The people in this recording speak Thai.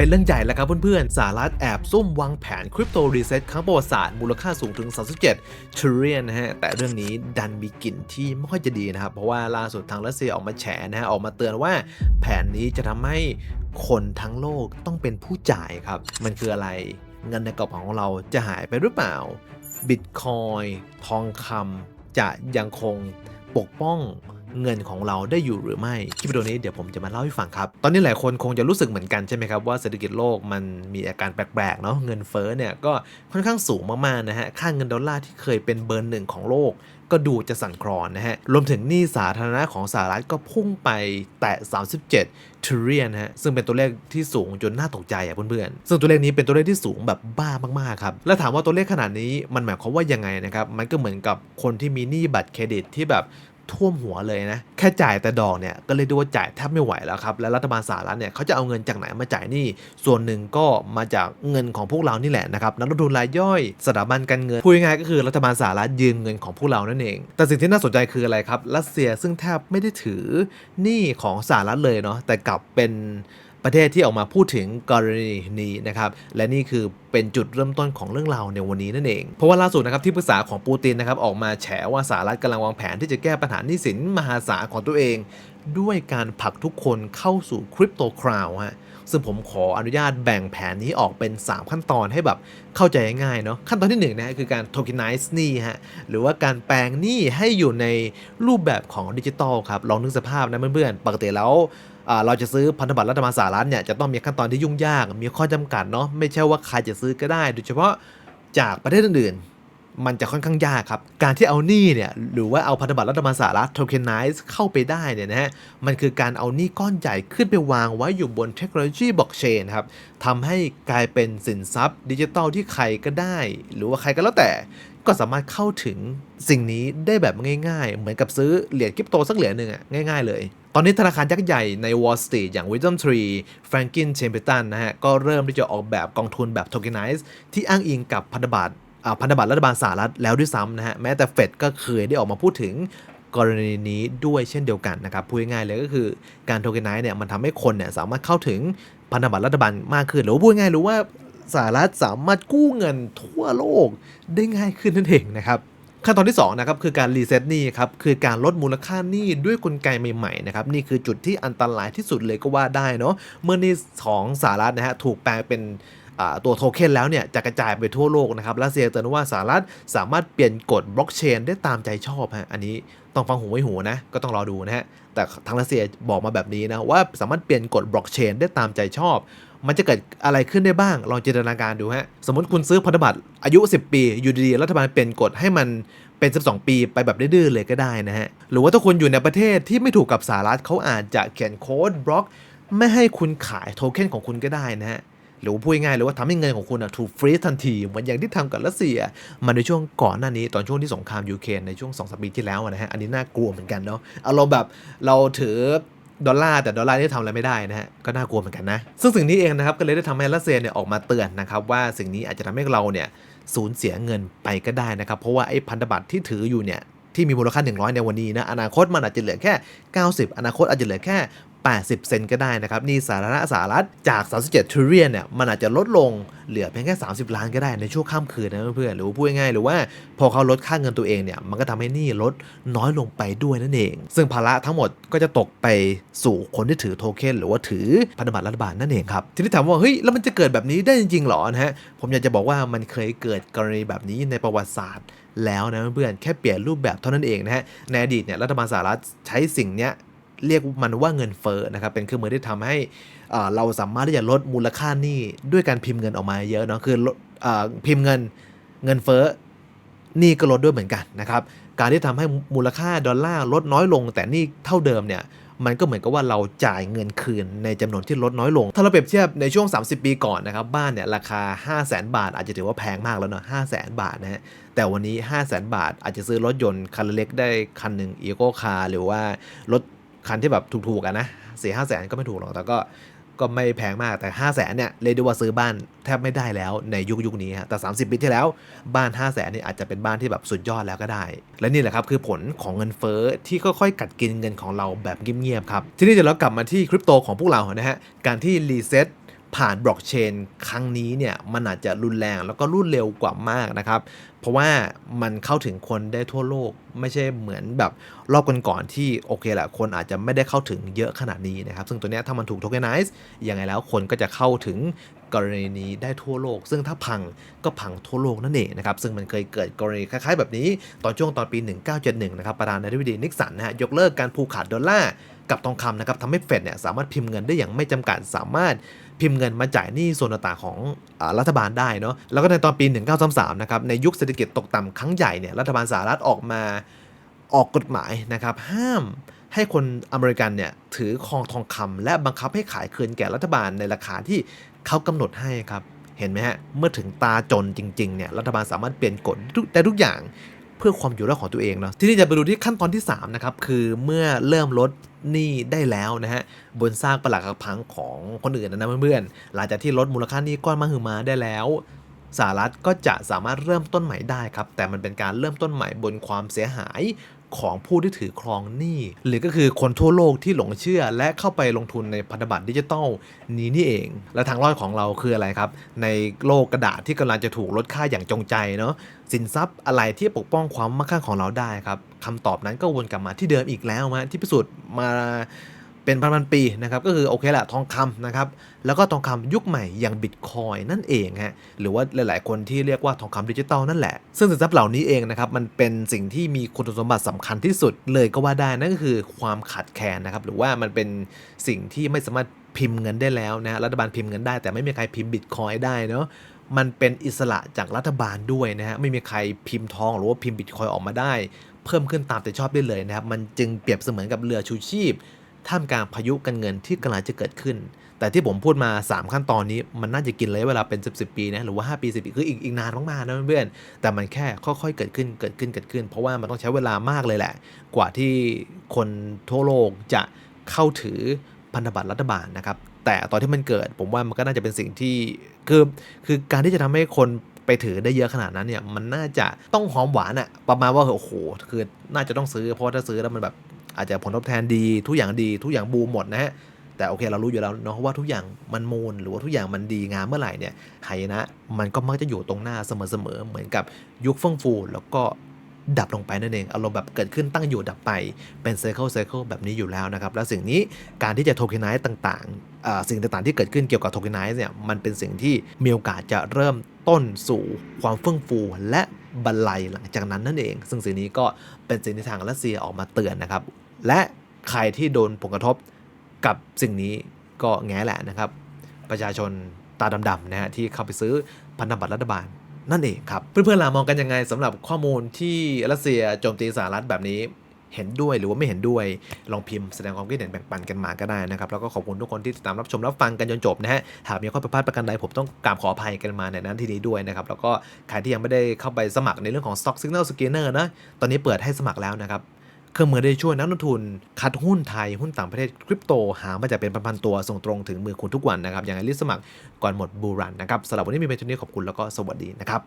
เป็นเรื่องใหญ่แล้วครับเพื่อนๆ สหรัฐแอบซุ่มวางแผนคริปโตรีเซ็ตครั้งประวัติศาสตร์มูลค่าสูงถึง 37 trillion นะฮะ แต่เรื่องนี้ดันมีกลิ่นที่ไม่ค่อยจะดีนะครับ เพราะว่าล่าสุดทางรัสเซียออกมาแฉนะฮะ ออกมาเตือนว่าแผนนี้จะทำให้คนทั้งโลกต้องเป็นผู้จ่ายครับ มันคืออะไร เงินในกระเป๋าของเราจะหายไปหรือเปล่า บิตคอยทองคำจะยังคงปกป้อง เงินของเราได้อยู่หรือไม่คลิปวิดีโอนี้เดี๋ยวผมจะมาเล่าให้ฟังครับ ตอนนี้หลายคนคงจะรู้สึกเหมือนกันใช่ไหมครับว่าเศรษฐกิจโลกมันมีอาการแปลกๆเนาะเงินเฟ้อเนี่ยก็ค่อนข้างสูงมากๆนะฮะค่าเงินดอลลาร์ที่เคยเป็นเบอร์หนึ่งของโลกก็ดูจะสั่นคลอนนะฮะ รวมถึงหนี้สาธารณะของสหรัฐก็พุ่งไปแตะ 37 trillion นะฮะ ซึ่งเป็นตัวเลขที่สูงจนน่าตกใจอะเพื่อนๆ ซึ่งตัวเลขนี้เป็นตัวเลขที่สูงแบบบ้ามากๆครับ แล้วถามว่าตัวเลขขนาดนี้มันหมายความว่ายังไงนะครับ มันก็เหมือนกับคนที่มีหนี้บัตรเครดิตที่แบบ ท่วมหัวเลยนะ แค่จ่ายแต่ดอกเนี่ยก็เลยดูว่าจ่ายแทบไม่ไหวแล้วครับ และรัฐบาลสหรัฐเนี่ยเขาจะเอาเงินจากไหนมาจ่ายนี่ ส่วนหนึ่งก็มาจากเงินของพวกเรานี่แหละนะครับนักลงทุนรายย่อยสถาบันการเงินพูดง่ายก็คือรัฐบาลสหรัฐยืมเงินของพวกเรานั่นเอง แต่สิ่งที่น่าสนใจคืออะไรครับรัสเซียซึ่งแทบไม่ได้ถือหนี้ของสหรัฐเลยเนาะแต่กลับเป็น ประเทศที่ออกมาพูดถึงกรณีนี้นะครับและนี่คือเป็นจุดเริ่มต้นของเรื่องราวในวันนี้นั่นเอง เพราะว่าล่าสุดนะครับที่ปรึกษาของปูตินนะครับออกมาแฉว่าสหรัฐกำลังวางแผนที่จะแก้ปัญหาหนี้สินมหาศาลของตัวเอง ด้วยการผลักทุกคนเข้าสู่คริปโตคราวฮะซึ่งผมขออนุญาตแบ่งแผนนี้ออกเป็น 3 ขั้นตอนให้แบบเข้าใจง่ายเนาะขั้นตอนที่1นะฮะคือการ tokenize หนี้ฮะหรือว่าการแปลงหนี้ให้อยู่ในรูปแบบของดิจิตอลครับลองนึกสภาพนะเพื่อนๆปกติแล้ว เราจะซื้อพันธบัตรรัฐบาลสหรัฐเนี่ยจะต้องมีขั้นตอนที่ยุ่งยาก มีข้อจำกัดเนาะไม่ใช่ว่าใครจะซื้อก็ได้ โดยเฉพาะจากประเทศอื่นๆ มันจะค่อนข้างยากครับ การที่เอาหนี้เนี่ยหรือว่าเอาพันธบัตรรัฐบาลสหรัฐ tokenize เข้าไปได้เนี่ยนะฮะมันคือการเอาหนี้ก้อนใหญ่ขึ้นไปวางไว้อยู่บนเทคโนโลยีบล็อกเชนครับทำให้กลายเป็นสินทรัพย์ดิจิตอลที่ใครก็ได้ หรือว่าใครก็แล้วแต่ก็สามารถเข้าถึงสิ่งนี้ได้แบบง่าย ๆ เหมือนกับซื้อเหรียญคริปโตสักเหรียญหนึ่งอะง่าย ๆ เลย อนนี้ธนาคารยักษ์ใหญ่ใน Wall Street อย่าง Wisdom Tree Franklin Templeton นะฮะ ก็เริ่มที่จะออกแบบกองทุนแบบ Tokenize ที่อ้างอิงกับพันธบัตรพันธบัตรรัฐบาลสหรัฐแล้วด้วยซ้ำนะฮะ แม้แต่เฟดก็เคยได้ออกมาพูดถึงกรณีนี้ด้วยเช่นเดียวกันนะครับ พูดง่ายๆเลยก็คือการ Tokenize เนี่ยมันทำให้คนเนี่ยสามารถเข้าถึงพันธบัตรรัฐบาลมากขึ้น หรือพูดง่ายๆหรือว่าสหรัฐสามารถกู้เงินทั่วโลกได้ง่ายขึ้นนั่นเองนะครับ ขั้นตอนที่2นะครับคือการรีเซ็ตหนี้ครับคือการลดมูลค่าหนี้ด้วยกลไกใหม่ๆนะครับนี่คือจุดที่อันตรายที่สุดเลยก็ว่าได้เนาะเมื่อหนี้ของสหรัฐนะฮะถูกแปลงเป็นตัวโทเค็นแล้วเนี่ยจะกระจายไปทั่วโลกนะครับรัสเซียเตือนว่าสหรัฐสามารถเปลี่ยนกฎบล็อกเชนได้ตามใจชอบฮะอันนี้ ต้องฟังหูไว้หูนะ ก็ต้องรอดูนะฮะ แต่ทางรัสเซียบอกมาแบบนี้นะ ว่าสามารถเปลี่ยนกฎบล็อกเชนได้ตามใจชอบ มันจะเกิดอะไรขึ้นได้บ้าง ลองจินตนาการดูฮะ สมมติคุณซื้อพันธบัตรอายุ 10 ปี อยู่ดีๆ รัฐบาลเปลี่ยนกฎให้มันเป็น 12 ปีไปแบบดื้อๆเลยก็ได้นะฮะ หรือว่าถ้าคุณอยู่ในประเทศที่ไม่ถูกกับสหรัฐเขาอาจจะเขียนโค้ดบล็อก ไม่ให้คุณขายโทเค็นของคุณก็ได้นะฮะ หรือว่าพูดง่ายๆหรือว่าทำให้เงินของคุณอะถูกฟรีซทันทีเหมือนอย่างที่ทำกับรัสเซีย มาในช่วงก่อนหน้านี้ตอนช่วงที่สงครามยูเครนในช่วง2อสปีที่แล้วนะฮะอันนี้น่ากลัวเหมือนกันเนาะเอาเราแบบเราถือดอลลาร์แต่ดอลลาร์ที่ทำอะไรไม่ได้นะฮะก็น่ากลัวเหมือนกันนะ ซึ่งสิ่งนี้เองนะครับก็เลยได้ทำให้รัสเซียเนี่ยออกมาเตือนนะครับว่าสิ่งนี้อาจจะทำให้เราเนี่ยสูญเสียเงินไปก็ได้นะครับเพราะว่าไอ้พันธบัตรที่ถืออยู่เนี่ยที่มีมูลค่า 100 ในวันนี้นะ อนาคตมันอาจจะเหลือแค่ 90 อนาคตอาจจะเหลือแค่ 80 เซนก็ได้นะครับ นี่สาธารณะสหรัฐจาก 37 trillion เนี่ย มันอาจจะลดลงเหลือเพียงแค่ 30 ล้านก็ได้ในช่วงข้ามคืนนะเพื่อนๆหรือพูดง่ายๆหรือว่าพอเขาลดค่าเงินตัวเองเนี่ย มันก็ทำให้นี้ลดน้อยลงไปด้วยนั่นเอง ซึ่งภาระทั้งหมดก็จะตกไปสู่คนที่ถือโทเค็นหรือว่าถือพันธบัตรรัฐบาลนั่นเองครับ ทีนี้ถามว่าเฮ้ยแล้วมันจะเกิดแบบนี้ได้จริงๆหรอนะฮะ ผมอยากจะบอกว่ามันเคยเกิดกรณีแบบนี้ในประวัติศาสตร์แล้วนะเพื่อนๆแค่เปลี่ยนรูปแบบเท่านั้นเองนะฮะในอดีตเนี่ยรัฐบาลสหรัฐใช้สิ่งเนี้ย เรียกมันว่าเงินเฟ้อนะครับ เป็นเครื่องมือที่ทำให้เราสามารถที่จะลดมูลค่าหนี้ด้วยการพิมพ์เงินออกมาเยอะเนาะคืออพิมพ์เงินเงินเฟ้อหนี้ก็ลดด้วยเหมือนกันนะครับ การที่ทำให้มูลค่าดอลลาร์ลดน้อยลง แต่นี่เท่าเดิมเนี่ยมันก็เหมือนกับว่าเราจ่ายเงินคืนในจำนวนที่ลดน้อยลง ถ้าเราเปรียบเทียบในช่วง 30 ปีก่อนนะครับ บ้านเนี่ยราคา 5 0 0 0 0 0บาท อาจจะถือว่าแพงมากแล้วเนาะ5 0 0 0 0 0บาทนะฮะ แต่วันนี้ 5 0 0 0 0 0บาทอาจจะซื้อรถยนต์คันเล็กได้คันหนึ่งอีโก้คาร์หรือว่ารถ คันที่แบบถูกๆกันนะสี่ห้าแสนก็ไม่ถูกหรอก แต่ก็ก็ไม่แพงมากแต่ 5 0 0แสนเนี่ยเรียกได้ว่าซื้อบ้านแทบไม่ได้แล้วในยุคยุคนี้ฮะแต่ 30 ปีที่แล้วบ้าน 5 0 0แสนนี่อาจจะเป็นบ้านที่แบบสุดยอดแล้วก็ได้ และนี่แหละครับคือผลของเงินเฟ้อที่ค่อยๆ กัดกินเงินของเราแบบเงียบๆครับ ทีนี้เดี๋ยวเรากลับมาที่คริปโตของพวกเรานะฮะการที่รีเซ็ต ผ่านบล็อกเชนครั้งนี้เนี่ยมันอาจจะรุนแรงแล้วก็รวดเร็วกว่ามากนะครับ เพราะว่ามันเข้าถึงคนได้ทั่วโลก ไม่ใช่เหมือนแบบรอบก่อนๆที่โอเคแหละคนอาจจะไม่ได้เข้าถึงเยอะขนาดนี้นะครับ ซึ่งตัวนี้ถ้ามันถูกโทเคนไนซ์ยังไงแล้วคนก็จะเข้าถึง กรณีนี้ได้ทั่วโลก ซึ่งถ้าพังก็พังทั่วโลกนั่นเองนะครับ ซึ่งมันเคยเกิดกรณีคล้ายๆแบบนี้ ตอนช่วงตอนปี 1971 นะครับ ประธานาธิบดีนิกสันนะฮะยกเลิกการผูกขาดดอลลาร์กับทองคำนะครับทำให้เฟดเนี่ยสามารถพิมพ์เงินได้อย่างไม่จำกัดสามารถพิมพ์เงินมาจ่ายหนี้ส่วนต่างของอรัฐบาลได้เนาะแล้วก็ในตอนปี 1933 นะครับในยุคเศรษฐกิจตกต่ำครั้งใหญ่เนี่ยรัฐบาลสหรัฐออกมาออกกฎหมายนะครับห้ามให้คนอเมริกันเนี่ยถือครองทองคำและบังคับให้ขายคืนแก่รัฐบาลในราคาที่ เขากำหนดให้ครับ เห็นไหมฮะ เมื่อถึงตาจนจริงๆเนี่ยรัฐบาลสามารถเปลี่ยนกฎแต่ทุกอย่างเพื่อความอยู่รอดของตัวเองเนาะทีนี่จะไปดูที่ขั้นตอนที่3นะครับคือเมื่อเริ่มลดหนี้ได้แล้วนะฮะบนซากปลักหักพังของคนอื่นนะเพื่อนๆหลังจากที่ลดมูลค่าหนี้ก้อนมหึมาได้แล้วสหรัฐก็จะสามารถเริ่มต้นใหม่ได้ครับ แต่มันเป็นการเริ่มต้นใหม่บนความเสียหาย ของผู้ที่ถือครองหนี้ หรือก็คือคนทั่วโลกที่หลงเชื่อ และเข้าไปลงทุนในพันธบัตรดิจิตอลนี้นี่เอง และทางรอดของเราคืออะไรครับ ในโลกกระดาษที่กำลังจะถูกลดค่าอย่างจงใจเนาะสินทรัพย์อะไรที่ปกป้องความมั่งคั่งของเราได้ครับคำตอบนั้นก็วนกลับมาที่เดิมอีกแล้วมาที่พิสูจน์มา เป็นพันๆปีนะครับก็คือโอเคแหละทองคำนะครับแล้วก็ทองคำยุคใหม่อย่างบิตคอยนั่นเองฮะหรือว่าหลาย ๆ คนที่เรียกว่าทองคำดิจิตอลนั่นแหละ ซึ่งสินทรัพย์เหล่านี้เองนะครับมันเป็นสิ่งที่มีคุณสมบัติสำคัญที่สุดเลยก็ว่าได้นั่นก็คือความขาดแคลนนะครับหรือว่ามันเป็นสิ่งที่ไม่สามารถพิมพ์เงินได้แล้วนะฮะรัฐบาลพิมพ์เงินได้ แต่ไม่มีใครพิมพ์บิตคอยได้เนาะมันเป็นอิสระจากรัฐบาลด้วยนะฮะไม่มีใครพิมพ์ทองหรือว่าพิมพ์บิตคอยออกมาได้ เพิ่มขึ้นตามใจชอบได้เลยนะครับมันจึงเปรียบเสมือนกับเรือชูชีพ ท่ามกลางพายุกันเงินที่กำลังจะเกิดขึ้น แต่ที่ผมพูดมา 3 ขั้นตอนนี้มันน่าจะกินระยะเวลาเป็น 10บสปีนะหรือว่า 5 ปี 10 ปีคืออีกอีกนานมากๆนะเพื่อนๆแต่มันแค่ค่อยๆเกิดขึ้นเกิดขึ้นเกิดขึ้น เพราะว่ามันต้องใช้เวลามากเลยแหละ กว่าที่คนทั่วโลกจะเข้าถือพันธบัตรรัฐบาลนะครับแต่ตอนที่มันเกิดผมว่ามันก็น่าจะเป็นสิ่งที่คือคือการที่จะทำให้คนไปถือได้เยอะขนาดนั้นเนี่ยมันน่าจะต้องหอมหวานอะประมาณว่าโอ้โหคือน่าจะต้องซื้อเพราะถ้าซื้อแล้วมันแบบ อาจจะผลตอบแทนดีทุกอย่างดีทุกอย่างบูมหมดนะฮะแต่โอเคเรารู้อยู่แล้วเนาะว่าทุกอย่างมันมูลหรือว่าทุกอย่างมันดีงามเมื่อไหร่เนี่ยหายนะมันก็มักจะอยู่ตรงหน้าเสมอๆเหมือนกับยุคเฟื่องฟู แล้วก็ดับลงไปนั่นเองอารมณ์แบบเกิดขึ้นตั้งอยู่ดับไปเป็นเซ r ร์เคิลเซ r ร์เคิลแบบนี้อยู่แล้วนะครับ แล้วสิ่งนี้การที่จะโทเคนไนซ์ต่างๆสิ่งต่างๆที่เกิดขึ้นเกี่ยวกับโทเคนไนซ์เนี่ยมันเป็นสิ่งที่มีโอกาสจะเริ่มต้นสู่ความเฟื่องฟู และบันไลหลังจากนั้นนั่นเอง ซึ่งสิ่งนี้ก็เป็นสิ่งที่ทางรัสเซียออกมาเตือนนะครับ และใครที่โดนผลกระทบกับสิ่งนี้ก็แง่แหละนะครับ ประชาชนตาดำๆนะฮะที่เข้าไปซื้อพันธบัตรรัฐบาลนั่นเองครับ เพื่อนๆล่ะมองกันยังไงสำหรับข้อมูลที่รัสเซียโจมตีสหรัฐแบบนี้เห็นด้วยหรือว่าไม่เห็นด้วยลองพิมพ์แสดงความคิดเห็นแบ่งปันกันมาก็ได้นะครับ แล้วก็ขอบคุณทุกคนที่ติดตามรับชมรับฟังกันจนจบนะฮะหากมีข้อผิดพลาดประการใดผมต้องกราบขออภัยกันมาในนั้นทีนี้ด้วยนะครับ แล้วก็ใครที่ยังไม่ได้เข้าไปสมัครในเรื่องของ Stock Signal Scanner นะตอนนี้เปิดให้สมัครแล้วนะครับ เครื่องมือได้ช่วยนักลงทุน คัดหุ้นไทยหุ้นต่างประเทศคริปโตหามาจากเป็นพันๆตัวส่งตรงถึงมือคุณทุกวันนะครับอย่างไรรีบสมัครก่อนหมดบูรันนะครับสำหรับวันนี้มีเพียงเท่านี้ขอบคุณแล้วก็สวัสดีนะครับ